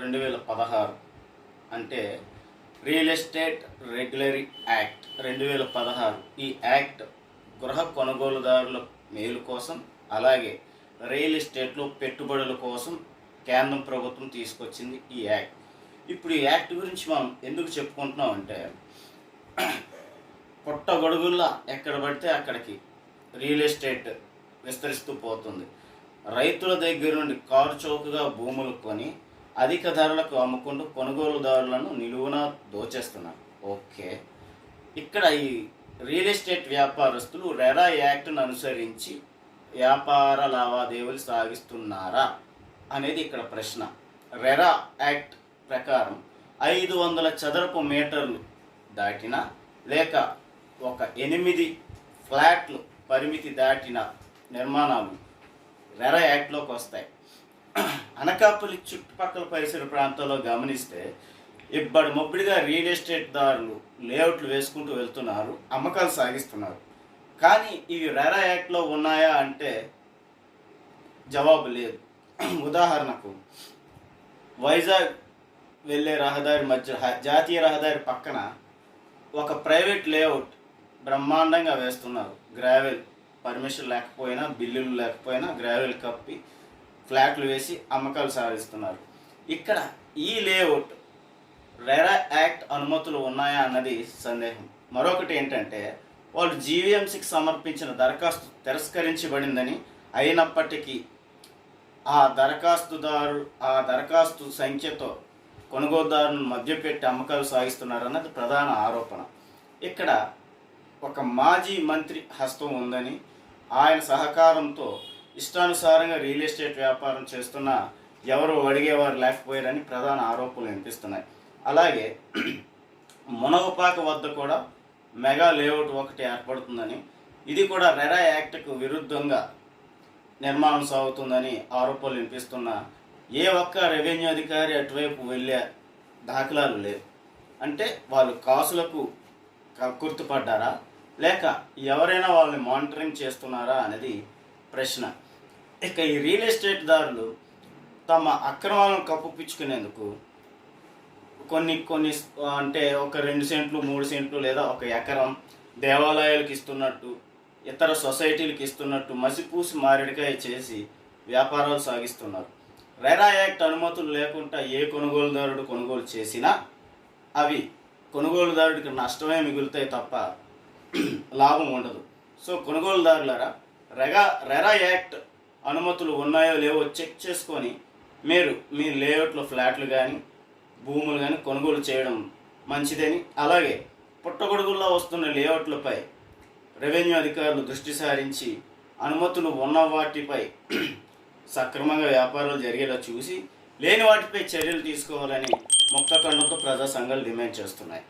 రెండు వేల పదహారు అంటే రియల్ ఎస్టేట్ రెగ్యులరీ యాక్ట్ రెండు వేల పదహారు. ఈ యాక్ట్ గృహ కొనుగోలుదారుల మేలు కోసం అలాగే రియల్ ఎస్టేట్లో పెట్టుబడుల కోసం కేంద్రం ప్రభుత్వం తీసుకొచ్చింది ఈ యాక్ట్. ఇప్పుడు ఈ యాక్ట్ గురించి మనం ఎందుకు చెప్పుకుంటున్నాం అంటే పుట్టగొడుగుల్లా ఎక్కడ పడితే అక్కడికి రియల్ ఎస్టేట్ విస్తరిస్తూ పోతుంది. రైతుల దగ్గర నుండి కారుచౌకగా భూములు కొని అధిక ధరలకు అమ్ముకుంటూ కొనుగోలుదారులను నిలువున దోచేస్తున్నారు. ఓకే. ఇక్కడ ఈ రియల్ ఎస్టేట్ వ్యాపారస్తులు రెరా యాక్ట్ను అనుసరించి వ్యాపార లావాదేవీలు సాగిస్తున్నారా అనేది ఇక్కడ ప్రశ్న. రెరా యాక్ట్ ప్రకారం ఐదు వందల చదరపు మీటర్లు దాటిన లేక ఒక ఎనిమిది ఫ్లాట్లు పరిమితి దాటిన నిర్మాణాలు రెరా యాక్ట్లోకి వస్తాయి. అనకాపల్లి చుట్టుపక్కల పరిసర ప్రాంతాల్లో గమనిస్తే ఇబ్బడి మొబ్బడిగా రియల్ ఎస్టేట్ దారులు లేఅవుట్లు వేసుకుంటూ వెళ్తున్నారు అమ్మకాలు సాగిస్తున్నారు. కానీ ఇవి రెరా యాక్ట్లో ఉన్నాయా అంటే జవాబు లేదు. ఉదాహరణకు వైజాగ్ వెళ్ళే రహదారి మధ్య జాతీయ రహదారి పక్కన ఒక ప్రైవేట్ లేఅవుట్ బ్రహ్మాండంగా వేస్తున్నారు. గ్రావెల్. పర్మిషన్ లేకపోయినా బిల్లులు లేకపోయినా గ్రావెల్ కప్పి ఫ్లాట్లు వేసి అమ్మకాలు సాగిస్తున్నారు. ఇక్కడ ఈ లేఅవుట్ రెరా యాక్ట్ అనుమతులు ఉన్నాయా అన్నది సందేహం. మరొకటి ఏంటంటే వాళ్ళు జీవీఎంసీకి సమర్పించిన దరఖాస్తు తిరస్కరించబడిందని అయినప్పటికీ ఆ దరఖాస్తుదారు ఆ దరఖాస్తు సంఖ్యతో కొనుగోలుదారులను మధ్యపెట్టి అమ్మకాలు సాగిస్తున్నారన్నది ప్రధాన ఆరోపణ. ఇక్కడ ఒక మాజీ మంత్రి హస్తం ఉందని ఆయన సహకారంతో ఇష్టానుసారంగా రియల్ ఎస్టేట్ వ్యాపారం చేస్తున్న ఎవరు అడిగేవారు లేకపోయారని ప్రధాన ఆరోపణలు వినిపిస్తున్నాయి. అలాగే మునగపాక వద్ద కూడా మెగా లేఅవుట్ ఒకటి ఏర్పడుతుందని ఇది కూడా రెరా యాక్ట్కు విరుద్ధంగా నిర్మాణం సాగుతుందని ఆరోపణలు వినిపిస్తున్న ఏ ఒక్క రెవెన్యూ అధికారి అటువైపు వెళ్ళే దాఖలాలు లేవు. అంటే వాళ్ళు కాసులకు గుర్తుపడ్డారా? లేక ఎవరైనా వాళ్ళని మానిటరింగ్ చేస్తున్నారా అనేది ప్రశ్న. ఇక ఈ రియల్ ఎస్టేట్ దారులు తమ అక్రమాలను కప్పుపించుకునేందుకు కొన్ని కొన్ని అంటే ఒక రెండు సెంట్లు మూడు సెంట్లు లేదా ఒక ఎకరం దేవాలయాలకు ఇస్తున్నట్టు ఇతర సొసైటీలకు ఇస్తున్నట్టు మసిపూసి మారేడుకాయ చేసి వ్యాపారాలు సాగిస్తున్నారు. రెరా యాక్ట్ అనుమతులు లేకుండా ఏ కొనుగోలుదారుడు కొనుగోలు చేసినా అవి కొనుగోలుదారుడికి నష్టమే మిగులుతాయి తప్ప లాభం ఉండదు. సో కొనుగోలుదారులారా రెగా రెరా యాక్ట్ అనుమతులు ఉన్నాయో లేవో చెక్ చేసుకొని మీరు మీ లేఅవుట్లో ఫ్లాట్లు కానీ భూములు కానీ కొనుగోలు చేయడం మంచిదని అలాగే పుట్టగొడుగుల్లో వస్తున్న లేఅవుట్లపై రెవెన్యూ అధికారులు దృష్టి సారించి అనుమతులు ఉన్న వాటిపై సక్రమంగా వ్యాపారాలు జరిగేలా చూసి లేని వాటిపై చర్యలు తీసుకోవాలని ముక్తఖండంతో ప్రజా సంఘాలు డిమాండ్ చేస్తున్నాయి.